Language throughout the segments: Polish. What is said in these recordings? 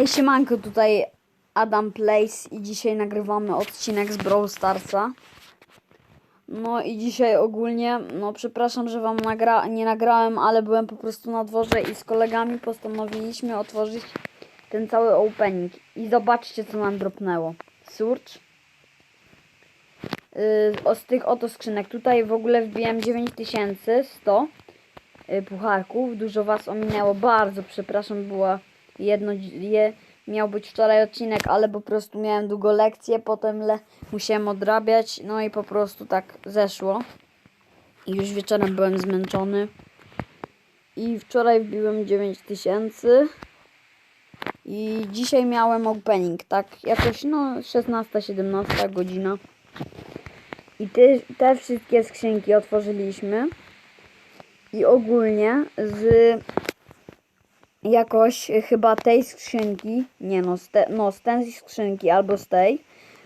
Hej, siemanko, tutaj Adam Place i dzisiaj nagrywamy odcinek z Brawl Starsa. No i dzisiaj ogólnie, no przepraszam, że wam nagra nie nagrałem, ale byłem po prostu na dworze i z kolegami postanowiliśmy otworzyć ten cały opening. I zobaczcie, co nam dropnęło. Surge. Yy, z tych oto skrzynek. Tutaj w ogóle wbiłem 9100 y, pucharków. Dużo was ominęło. Bardzo przepraszam, była jedno, je, miał być wczoraj odcinek, ale po prostu miałem długo lekcję, potem le, musiałem odrabiać, no i po prostu tak zeszło. I już wieczorem byłem zmęczony. I wczoraj wbiłem 9000. I dzisiaj miałem opening, tak jakoś no 16-17 godzina. I ty, te wszystkie skrzynki otworzyliśmy. I ogólnie z jakoś chyba tej skrzynki, nie no, z, te, no, z tej skrzynki albo z tej,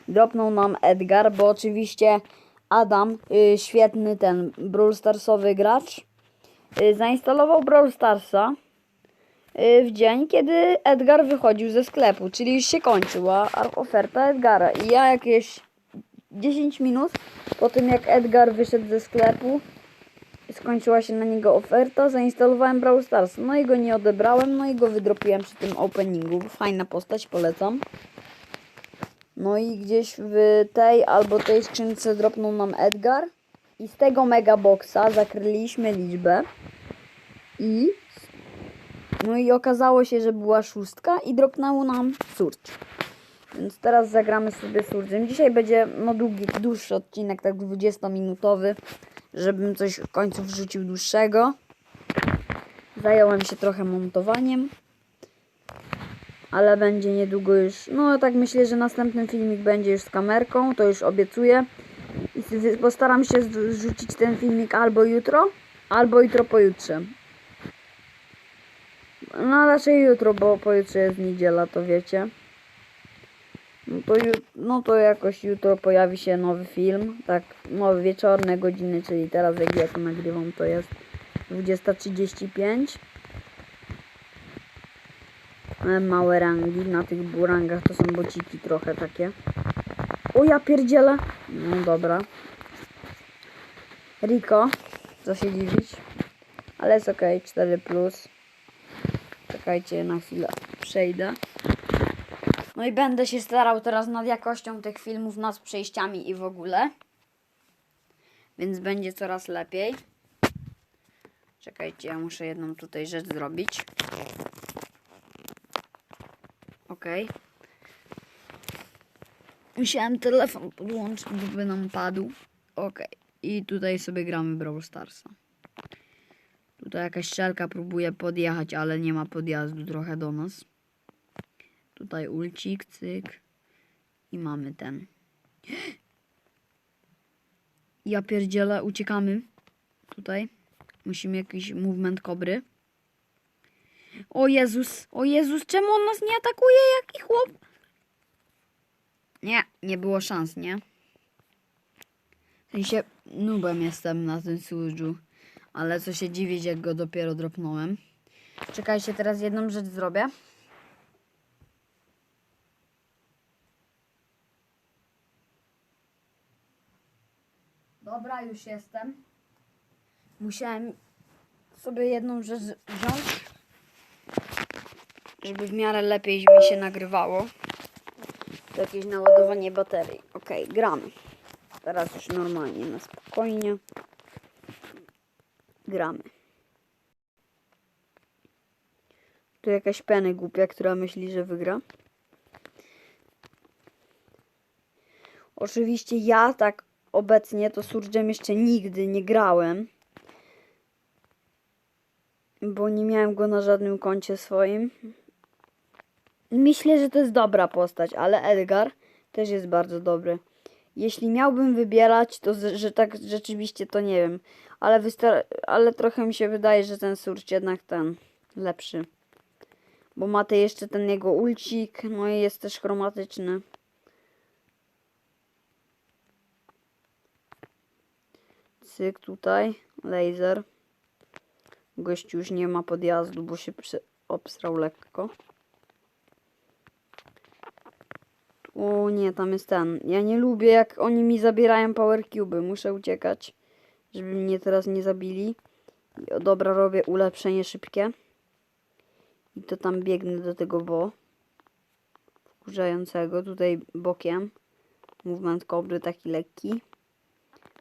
dropnął nam Edgar, bo oczywiście Adam, y, świetny ten Brawl Starsowy gracz, y, zainstalował Brawl Starsa y, w dzień, kiedy Edgar wychodził ze sklepu, czyli już się kończyła oferta Edgara. I ja jakieś 10 minut po tym, jak Edgar wyszedł ze sklepu, skończyła się na niego oferta, zainstalowałem Brawl Stars. No i go nie odebrałem, no i go wydropiłem przy tym openingu. Fajna postać, polecam. No i gdzieś w tej albo tej skrzynce dropnął nam Edgar. I z tego mega boxa zakryliśmy liczbę. I no i okazało się, że była szóstka i dropnęło nam surge. Więc teraz zagramy sobie surge'em. Dzisiaj będzie no długi, dłuższy odcinek, tak 20-minutowy żebym coś w końcu wrzucił dłuższego. Zająłem się trochę montowaniem. Ale będzie niedługo już. No tak myślę, że następny filmik będzie już z kamerką, to już obiecuję. Postaram się zrzucić ten filmik albo jutro, albo jutro pojutrze. No raczej jutro, bo pojutrze jest niedziela, to wiecie. No to, no to jakoś jutro pojawi się nowy film, tak, nowe wieczorne godziny, czyli teraz jak ja to nagrywam to jest 20.35. E, Małe rangi, na tych burangach to są bociki trochę takie. O ja pierdzielę! No dobra. Rico, co się dziwić. Ale jest ok, 4+. Plus. Czekajcie, na chwilę przejdę. No i będę się starał teraz nad jakością tych filmów, nad przejściami i w ogóle. Więc będzie coraz lepiej. Czekajcie, ja muszę jedną tutaj rzecz zrobić. Ok. Musiałem telefon podłączyć, by nam padł. Ok. I tutaj sobie gramy Brawl Starsa. Tutaj jakaś strzelka próbuje podjechać, ale nie ma podjazdu trochę do nas. Tutaj ulcik, cyk. I mamy ten. Ja pierdzielę, uciekamy. Tutaj. Musimy jakiś movement kobry. O Jezus, o Jezus, czemu on nas nie atakuje, jaki chłop? Nie, nie było szans, nie? W sensie, nubem jestem na tym służu. Ale co się dziwić, jak go dopiero dropnąłem. Czekajcie, teraz jedną rzecz zrobię. Dobra, już jestem. Musiałem sobie jedną rzecz wziąć, żeby w miarę lepiej mi się nagrywało. To jakieś naładowanie baterii. Ok, gramy. Teraz już normalnie, na spokojnie. Gramy. Tu jakaś peny głupia, która myśli, że wygra. Oczywiście ja tak obecnie to Surge'em jeszcze nigdy nie grałem. Bo nie miałem go na żadnym koncie swoim. Myślę, że to jest dobra postać, ale Edgar też jest bardzo dobry. Jeśli miałbym wybierać, to że tak rzeczywiście to nie wiem. Ale, ale trochę mi się wydaje, że ten Surge jednak ten lepszy. Bo ma te jeszcze ten jego ulcik, no i jest też chromatyczny. Cyk tutaj, laser. Gościu już nie ma podjazdu, bo się obstrał lekko. O nie, tam jest ten. Ja nie lubię jak oni mi zabierają power cube'y. Muszę uciekać, żeby mnie teraz nie zabili. I, dobra, robię ulepszenie szybkie. I to tam biegnę do tego bo. Wkurzającego. Tutaj bokiem. Movement kobry taki lekki.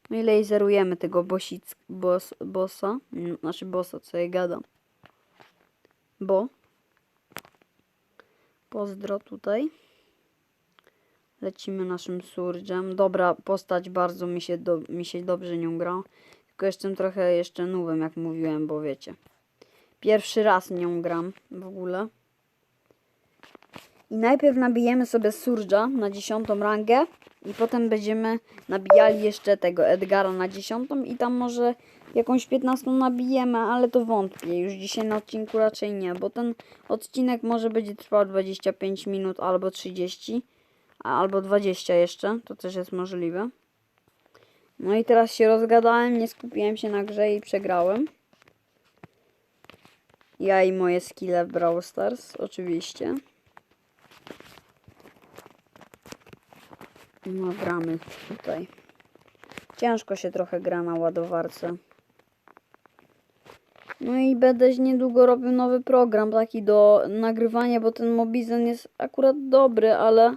I laserujemy tego bosic, boss, bossa. Mm, Znaczy bossa, co ja gadam. Bo. Pozdro tutaj. Lecimy naszym surge'em. Dobra postać, bardzo mi się, do, mi się dobrze nią gra. Tylko jestem trochę jeszcze nowym, jak mówiłem, bo wiecie. Pierwszy raz nią gram w ogóle. I najpierw nabijemy sobie surge'a na dziesiątą rangę. I potem będziemy nabijali jeszcze tego Edgara na dziesiątą i tam może jakąś 15 nabijemy, ale to wątpię. Już dzisiaj na odcinku raczej nie, bo ten odcinek może będzie trwał 25 minut albo 30, a- albo 20 jeszcze, to też jest możliwe. No i teraz się rozgadałem, nie skupiłem się na grze i przegrałem. Ja i moje skille w Brawl Stars, oczywiście. No gramy tutaj. Ciężko się trochę gra na ładowarce. No i będę niedługo robił nowy program taki do nagrywania, bo ten Mobizen jest akurat dobry, ale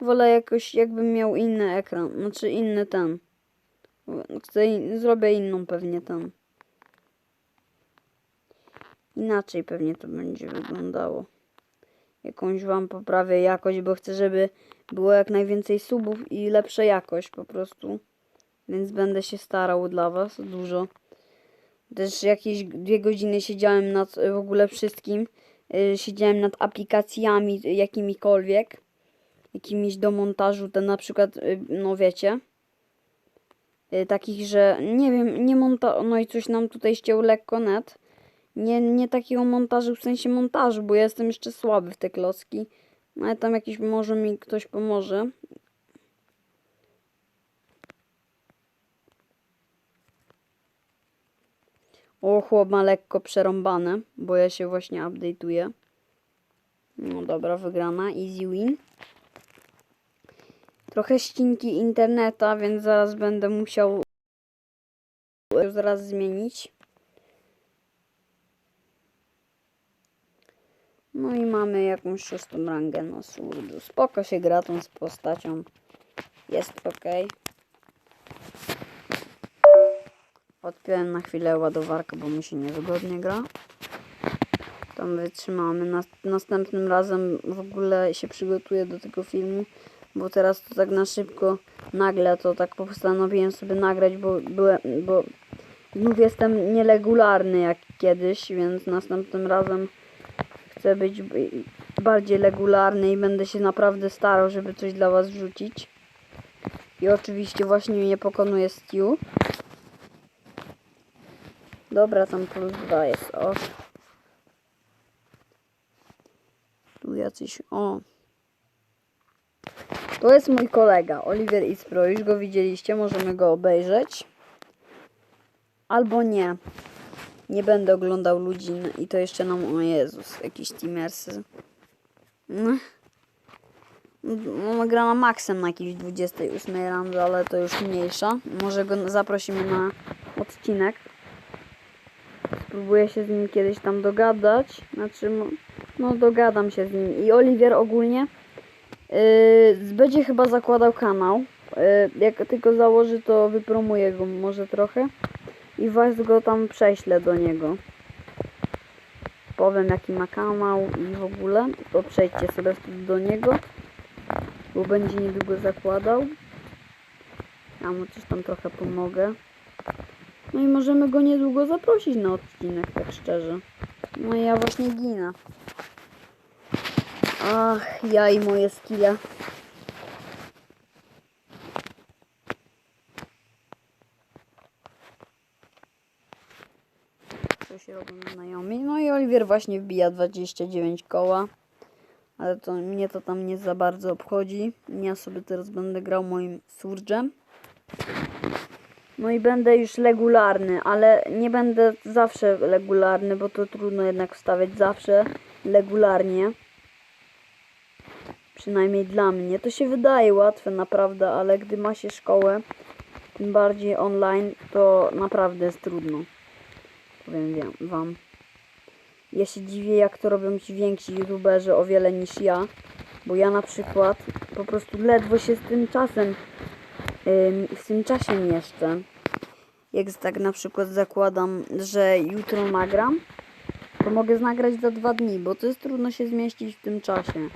wolę jakoś jakbym miał inny ekran, znaczy inny ten. Chcę, in- zrobię inną pewnie ten. Inaczej pewnie to będzie wyglądało. Jakąś wam poprawię jakość, bo chcę, żeby było jak najwięcej subów i lepsza jakość po prostu. Więc będę się starał dla was dużo. Też jakieś dwie godziny siedziałem nad w ogóle wszystkim. Yy, siedziałem nad aplikacjami y, jakimikolwiek. Jakimiś do montażu, te na przykład, y, no wiecie. Y, takich, że nie wiem, nie monta... No i coś nam tutaj ściął lekko net. Nie, nie takiego montażu, w sensie montażu, bo ja jestem jeszcze słaby w te klocki. No ale tam jakiś może mi ktoś pomoże. O, chłop ma lekko przerąbane, bo ja się właśnie update'uję. No dobra, wygrana, easy win. Trochę ścinki interneta, więc zaraz będę musiał zaraz zmienić. No i mamy jakąś szóstą rangę na surdu. Spoko się gra tą z postacią. Jest ok. Odpiąłem na chwilę ładowarkę, bo mi się niewygodnie gra. Tam wytrzymamy. Nas, następnym razem w ogóle się przygotuję do tego filmu, bo teraz to tak na szybko, nagle to tak postanowiłem sobie nagrać, bo byłem, bo znów jestem nieregularny jak kiedyś, więc następnym razem chcę być bardziej regularny i będę się naprawdę starał, żeby coś dla Was wrzucić. I oczywiście właśnie mnie pokonuje Stew. Dobra, tam plus dwa jest. O. Tu jacyś. O. To jest mój kolega, Oliver Ispro. Już go widzieliście, możemy go obejrzeć. Albo nie. Nie będę oglądał ludzi i to jeszcze nam, o Jezus, jakiś teamersy. No. No, gra na maksem na jakiejś 28 randze, ale to już mniejsza. Może go zaprosimy na odcinek. Spróbuję się z nim kiedyś tam dogadać. Znaczy, no dogadam się z nim. I Oliwier ogólnie yy, będzie chyba zakładał kanał. Yy, jak tylko założy, to wypromuję go może trochę i was go tam prześlę do niego. Powiem jaki ma kanał i w ogóle, to przejdźcie sobie do niego, bo będzie niedługo zakładał. Ja mu coś tam trochę pomogę. No i możemy go niedługo zaprosić na odcinek, tak szczerze. No i ja właśnie ginę. Ach, ja i moje skille. Co się robią znajomi. No i Oliwier właśnie wbija 29 koła. Ale to mnie to tam nie za bardzo obchodzi. Ja sobie teraz będę grał moim surge'em. No i będę już regularny, ale nie będę zawsze regularny, bo to trudno jednak wstawiać zawsze regularnie. Przynajmniej dla mnie. To się wydaje łatwe naprawdę, ale gdy ma się szkołę, tym bardziej online, to naprawdę jest trudno. Powiem wiem- wam. Ja się dziwię, jak to robią ci więksi youtuberzy o wiele niż ja. Bo ja na przykład po prostu ledwo się z tym czasem, ym, w tym czasie mieszczę. Jak tak na przykład zakładam, że jutro nagram, to mogę nagrać za dwa dni, bo to jest trudno się zmieścić w tym czasie.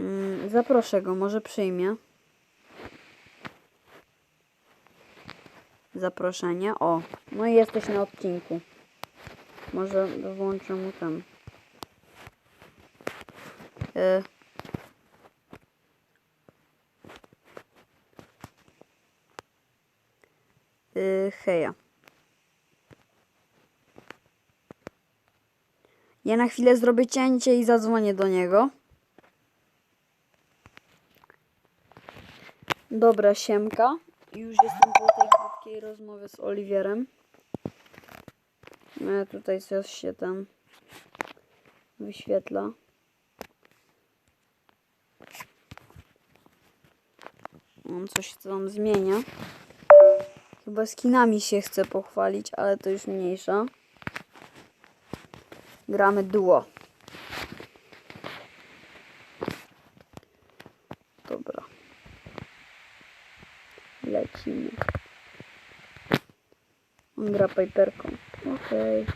Mm, zaproszę go, może przyjmie. Zaproszenie. O, no i jesteś na odcinku. Może włączę mu ten. Y. Y, heja. Ja na chwilę zrobię cięcie i zadzwonię do niego. Dobra, siemka. Już jestem po tej rozmowie z Oliwierem. No, tutaj coś się tam wyświetla. On coś tam zmienia. Chyba skinami się chce pochwalić, ale to już mniejsza. Gramy duo. Dobra. Lecimy. Gra Piperką. Okej.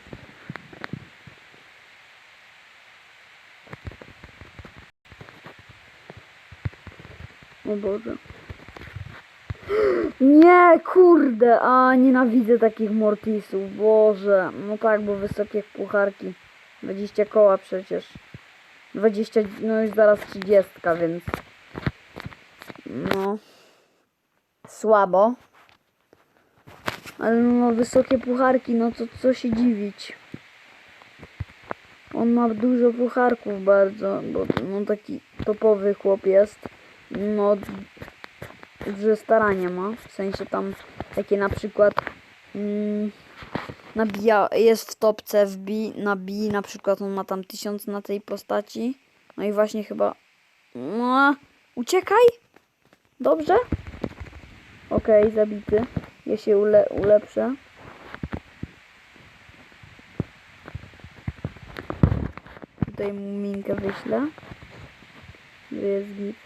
O Boże. Nie, kurde, a nienawidzę takich mortisów, Boże. No tak, bo wysokie pucharki. 20 koła przecież. 20, no już zaraz 30, więc... No... Słabo. Ale no wysokie pucharki, no to co się dziwić. On ma dużo pucharków bardzo, bo no taki topowy chłop jest. No duże starania ma. W sensie tam takie na przykład mm, nabija, jest w topce w B, na B na przykład on ma tam tysiąc na tej postaci. No i właśnie chyba no, uciekaj! Dobrze? Okej, zabity. Ja się ule ulepszę. Tutaj mu minkę wyślę. Jest git.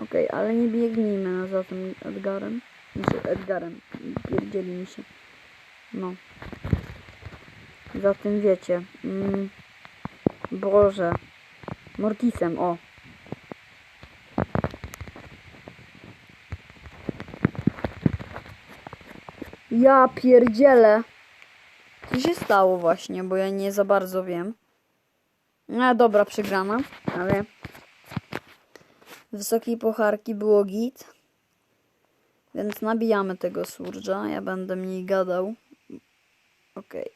Okej, ale nie biegnijmy za tym Edgarem. Znaczy Edgarem. Pierdzieli mi się. No. Za tym wiecie. Mm, Boże. Mortisem, o. Ja pierdzielę. Co się stało właśnie, bo ja nie za bardzo wiem. No dobra, przegrana, ale wysokiej pocharki było git. Więc nabijamy tego surge'a. Ja będę mniej gadał. Okej.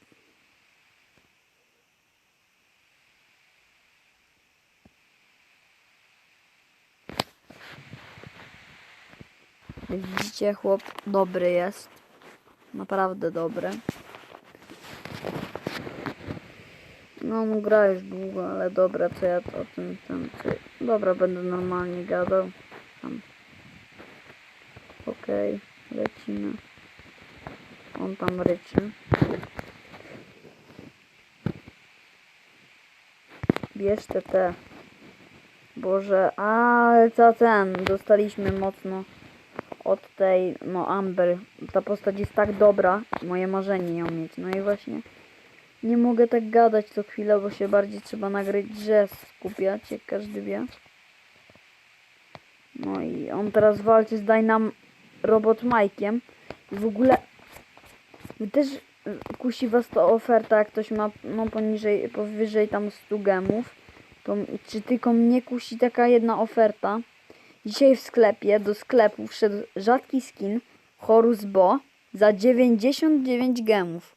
Jak widzicie, chłop dobry jest. Naprawdę dobry. No, gra już długo, ale dobra, co ja o tym, tym, co... Dobra, będę normalnie gadał. Tam. Okej, lecimy. On tam ryczy. Bierz te. Boże, ale za ten, dostaliśmy mocno od tej, no Amber. Ta postać jest tak dobra, moje marzenie ją mieć. No i właśnie nie mogę tak gadać co chwilę, bo się bardziej trzeba na grze skupiać, jak każdy wie. No i on teraz walczy z Dynam Robot Mike'iem. I w ogóle też kusi was to oferta, jak ktoś ma no poniżej, powyżej tam 100 gemów. To czy tylko mnie kusi taka jedna oferta? Dzisiaj w sklepie do sklepu wszedł rzadki skin Horus Bo za 99 gemów.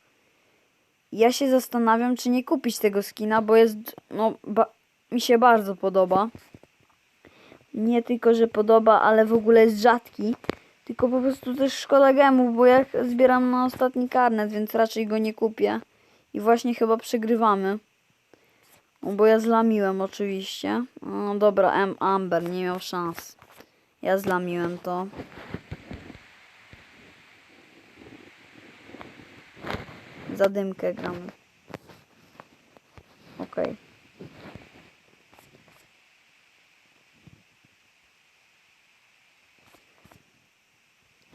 Ja się zastanawiam, czy nie kupić tego skina, bo jest, no, mi się bardzo podoba. Nie tylko, że podoba, ale w ogóle jest rzadki. Tylko po prostu też szkoda gemów, bo ja zbieram na ostatni karnet, więc raczej go nie kupię. I właśnie chyba przegrywamy. No bo ja zlamiłem oczywiście. No dobra, M Amber nie miał szans. Ja zlamiłem to. Zadymkę gramy. Okej.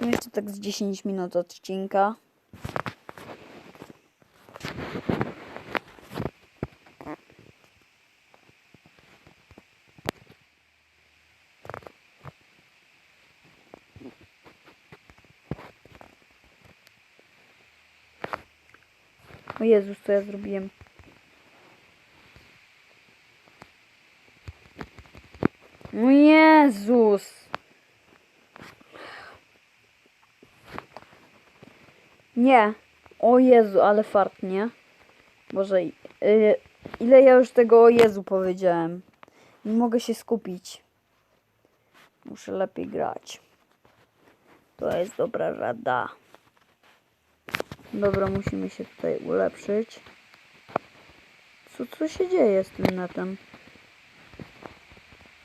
No Jeszcze tak z 10 minut odcinka. Jezus, co ja zrobiłem? O Jezus! Nie. O Jezu, ale fart, nie? Boże, y, ile ja już tego o Jezu powiedziałem. Nie mogę się skupić. Muszę lepiej grać. To jest dobra rada. Dobra, musimy się tutaj ulepszyć. Co, co się dzieje z tym netem?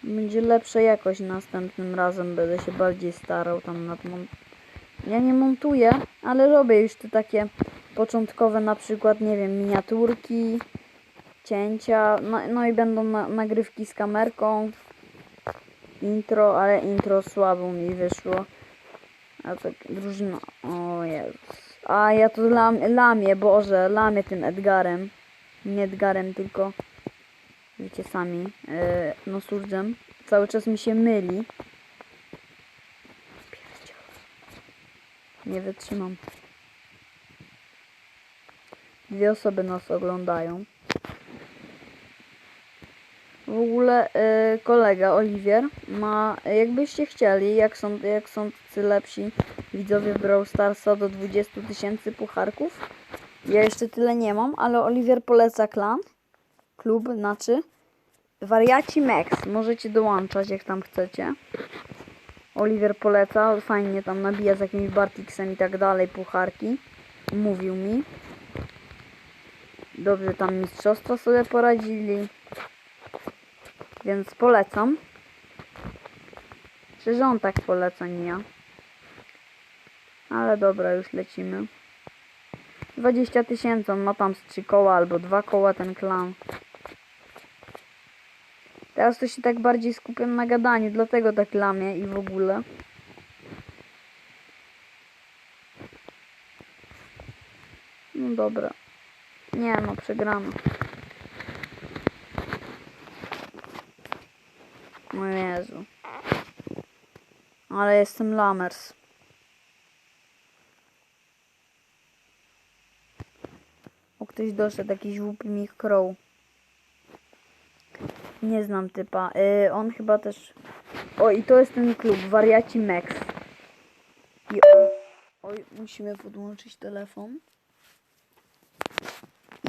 Będzie lepsza jakość następnym razem. Będę się bardziej starał tam nad mont... Ja nie montuję, ale robię już te takie początkowe na przykład, nie wiem, miniaturki, cięcia, no, no i będą na, nagrywki z kamerką, intro, ale intro słabo mi wyszło. A tak drużyna, o Jezus. A ja to lam, lamię, Boże, lamię tym Edgarem. Nie Edgarem, tylko wiecie sami, yy, no surdzem. Cały czas mi się myli. Nie wytrzymam. Dwie osoby nas oglądają. W ogóle y, kolega Oliwier ma, jakbyście chcieli, jak są, jak są tacy lepsi widzowie Brawl Starsa do 20 tysięcy pucharków. Ja jeszcze tyle nie mam, ale Oliwier poleca klan, klub, znaczy Wariaci Max. Możecie dołączać jak tam chcecie. Oliwier poleca, fajnie tam nabija z jakimś Bartixem i tak dalej pucharki. Mówił mi. Dobrze tam mistrzostwa sobie poradzili. Więc polecam. Że on tak poleca, nie ja. Ale dobra, już lecimy. 20 tysięcy, on ma tam z 3 koła albo 2 koła ten klan. Teraz to się tak bardziej skupiam na gadaniu, dlatego tak lamię i w ogóle. No dobra. Nie no, przegrano. O Jezu. Ale jestem lamers. Ktoś doszedł, jakiś głupi Mick Crow. Nie znam typa. Y, on chyba też... O, i to jest ten klub, Wariaci Max. I on... Oj, musimy podłączyć telefon.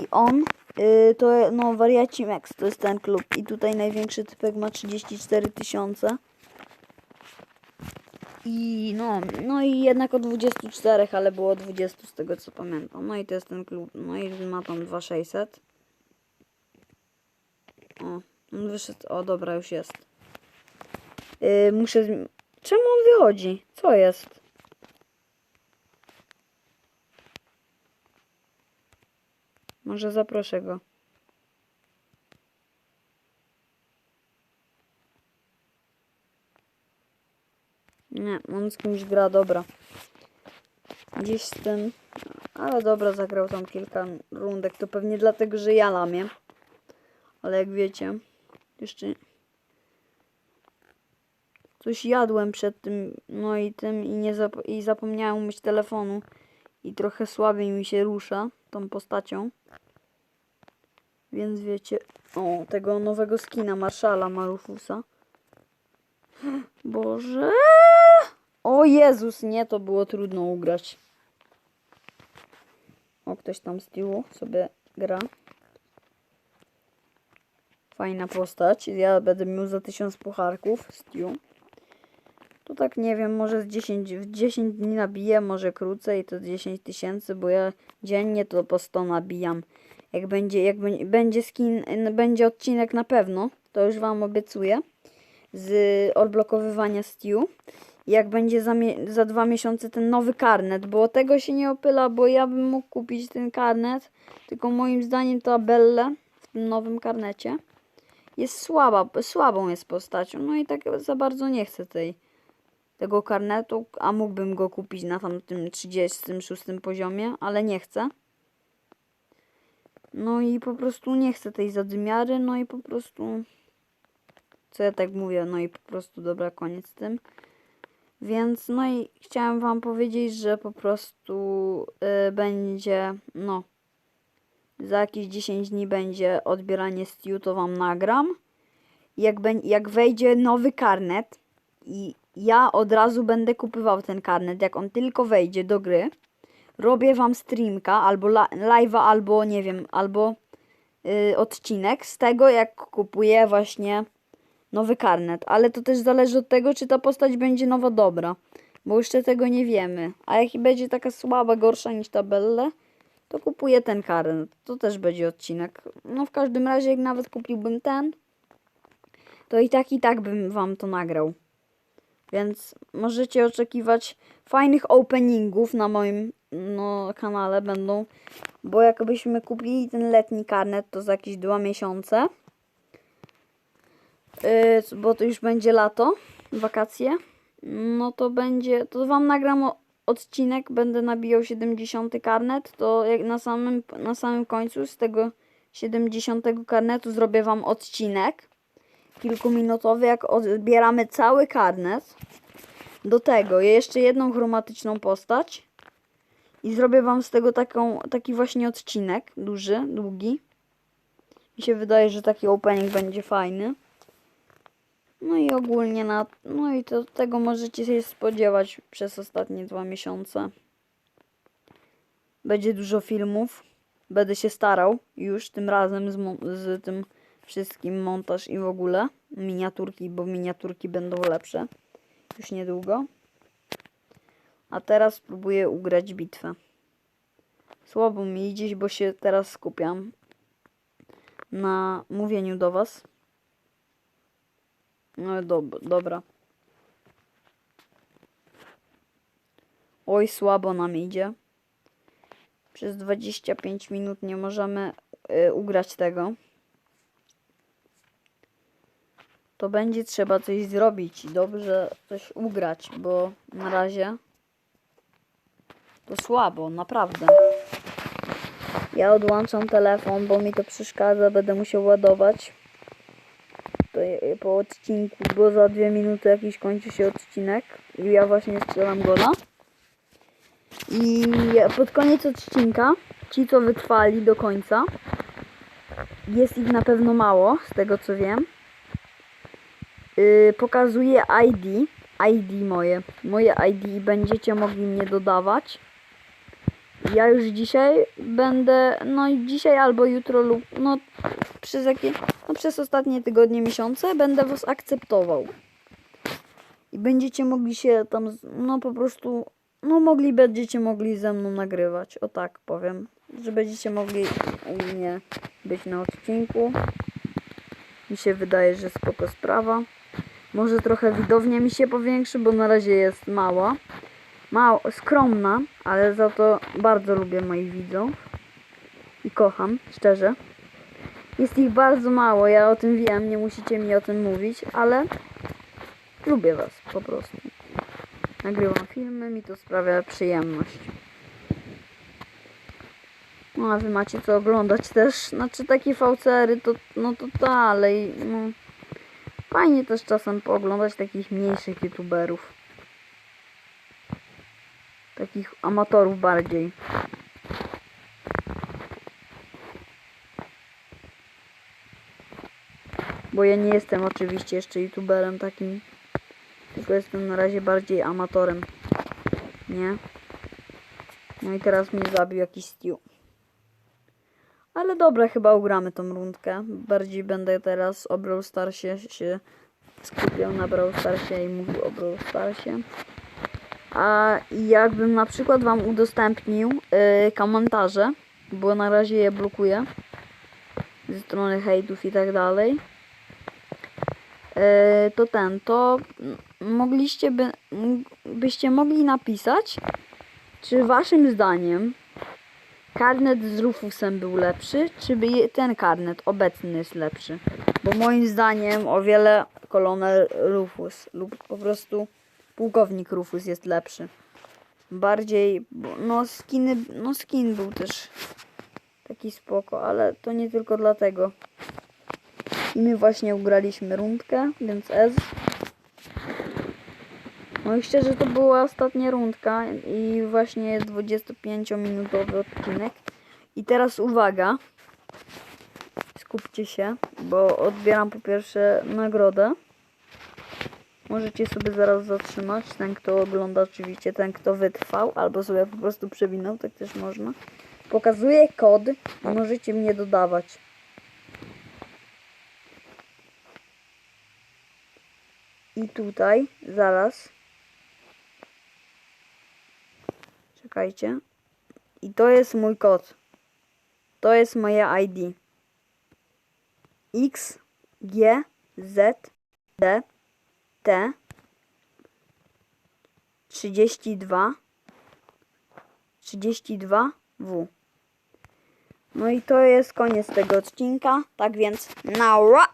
I on, y, to no Wariaci Max, to jest ten klub. I tutaj największy typek ma 34 tysiące. I no, no i jednak o 24, ale było 20 z tego co pamiętam. No i to jest ten klub. No i ma tam 2600. O, on wyszedł. O, dobra, już jest. Yy, muszę. Czemu on wychodzi? Co jest? Może zaproszę go. Nie, on z kimś gra, dobra. Gdzieś z tym. Ale dobra, zagrał tam kilka rundek. To pewnie dlatego, że ja lamię. Ale jak wiecie, jeszcze coś jadłem przed tym, no i tym i nie zap i zapomniałem umyć telefonu i trochę słabiej mi się rusza tą postacią. Więc wiecie, o, tego nowego skina Marszala Marufusa. Boże! O Jezus, nie, to było trudno ugrać. O, ktoś tam z tyłu sobie gra. Fajna postać. Ja będę miał za 1000 pucharków z tyłu. To tak nie wiem, może z 10, w 10 dni nabiję, może krócej to 10 tysięcy, bo ja dziennie to po 100 nabijam. Jak będzie, jak będzie, skin, będzie odcinek na pewno, to już wam obiecuję, z odblokowywania Stew. Jak będzie za, za dwa miesiące ten nowy karnet, bo tego się nie opyla, bo ja bym mógł kupić ten karnet, tylko moim zdaniem ta Belle w tym nowym karnecie jest słaba, słabą jest postacią, no i tak za bardzo nie chcę tej tego karnetu, a mógłbym go kupić na tamtym 36 poziomie, ale nie chcę. No i po prostu nie chcę tej zadymiary, no i po prostu co ja tak mówię, no i po prostu dobra, koniec z tym. Więc no i chciałem wam powiedzieć, że po prostu y, będzie, no za jakieś 10 dni będzie odbieranie Stew, to wam nagram. Jak, bę- jak wejdzie nowy karnet i ja od razu będę kupywał ten karnet, jak on tylko wejdzie do gry, robię wam streamka albo live'a, albo nie wiem, albo y, odcinek z tego, jak kupuję właśnie nowy karnet. Ale to też zależy od tego, czy ta postać będzie nowa dobra, bo jeszcze tego nie wiemy. A jak będzie taka słaba, gorsza niż ta Belle, to kupuję ten karnet. To też będzie odcinek. No w każdym razie, jak nawet kupiłbym ten, to i tak i tak bym wam to nagrał. Więc możecie oczekiwać fajnych openingów na moim no, kanale będą. Bo jakbyśmy kupili ten letni karnet, to za jakieś dwa miesiące. Yy, bo to już będzie lato, wakacje. No to będzie, to wam nagram odcinek, będę nabijał 70 karnet, to jak na samym, na samym końcu z tego 70 karnetu zrobię wam odcinek kilkuminutowy, jak odbieramy cały karnet. Do tego jeszcze jedną chromatyczną postać i zrobię wam z tego taką, taki właśnie odcinek, duży, długi. Mi się wydaje, że taki opening będzie fajny. No i ogólnie na, no i to tego możecie się spodziewać przez ostatnie dwa miesiące. Będzie dużo filmów. Będę się starał już tym razem z, z tym wszystkim montaż i w ogóle miniaturki, bo miniaturki będą lepsze już niedługo. A teraz spróbuję ugrać bitwę. Słabo mi idzie, bo się teraz skupiam na mówieniu do was. No dob dobra. Oj, słabo nam idzie. Przez 25 minut nie możemy y, ugrać tego. To będzie trzeba coś zrobić i dobrze coś ugrać, bo na razie to słabo, naprawdę. Ja odłączam telefon, bo mi to przeszkadza, będę musiał ładować po odcinku, bo za dwie minuty jakiś kończy się odcinek i ja właśnie strzelam gola. I pod koniec odcinka, ci co wytrwali do końca, jest ich na pewno mało, z tego co wiem, yy, pokazuje ID, ID moje, moje ID i będziecie mogli mnie dodawać. Ja już dzisiaj będę, no i dzisiaj albo jutro lub, no przez jakie, no przez ostatnie tygodnie, miesiące będę was akceptował. I będziecie mogli się tam, no po prostu, no mogli, będziecie mogli ze mną nagrywać, o tak powiem. Że będziecie mogli u mnie być na odcinku. Mi się wydaje, że spoko sprawa. Może trochę widownia mi się powiększy, bo na razie jest mała. Mało, skromna, ale za to bardzo lubię moich widzów. I kocham, szczerze. Jest ich bardzo mało, ja o tym wiem, nie musicie mi o tym mówić, ale lubię was po prostu. Nagrywam filmy, mi to sprawia przyjemność. No a wy macie co oglądać też, znaczy takie VCR-y to, no to dalej, no. Fajnie też czasem pooglądać takich mniejszych youtuberów. Takich amatorów bardziej. Bo ja nie jestem oczywiście jeszcze youtuberem takim. Tylko jestem na razie bardziej amatorem. Nie? No i teraz mnie zabił jakiś Stew. Ale dobra, chyba ugramy tą rundkę. Bardziej będę teraz o Brawl Starsie się skupiał na Brawl Starsie i mówił o Brawl Starsie. A jakbym na przykład wam udostępnił yy, komentarze bo na razie je blokuję ze strony hejtów i tak dalej. E, to ten, to mogliście by, byście mogli napisać, czy waszym zdaniem karnet z Rufusem był lepszy, czy ten karnet obecny jest lepszy? Bo moim zdaniem o wiele kolonel Rufus lub po prostu pułkownik Rufus jest lepszy. Bardziej, no skiny, no skin był też taki spoko, ale to nie tylko dlatego. I my właśnie ugraliśmy rundkę, więc S. No i szczerze to była ostatnia rundka i właśnie jest 25-minutowy odcinek. I teraz uwaga. Skupcie się, bo odbieram po pierwsze nagrodę. Możecie sobie zaraz zatrzymać. Ten, kto ogląda, oczywiście, ten, kto wytrwał, albo sobie po prostu przewinął, tak też można. Pokazuję kod i możecie mnie dodawać. I tutaj, zaraz. Czekajcie. I to jest mój kod. To jest moje ID. X, G, Z, D, T, 32, 32, W. No i to jest koniec tego odcinka. Tak więc, nara!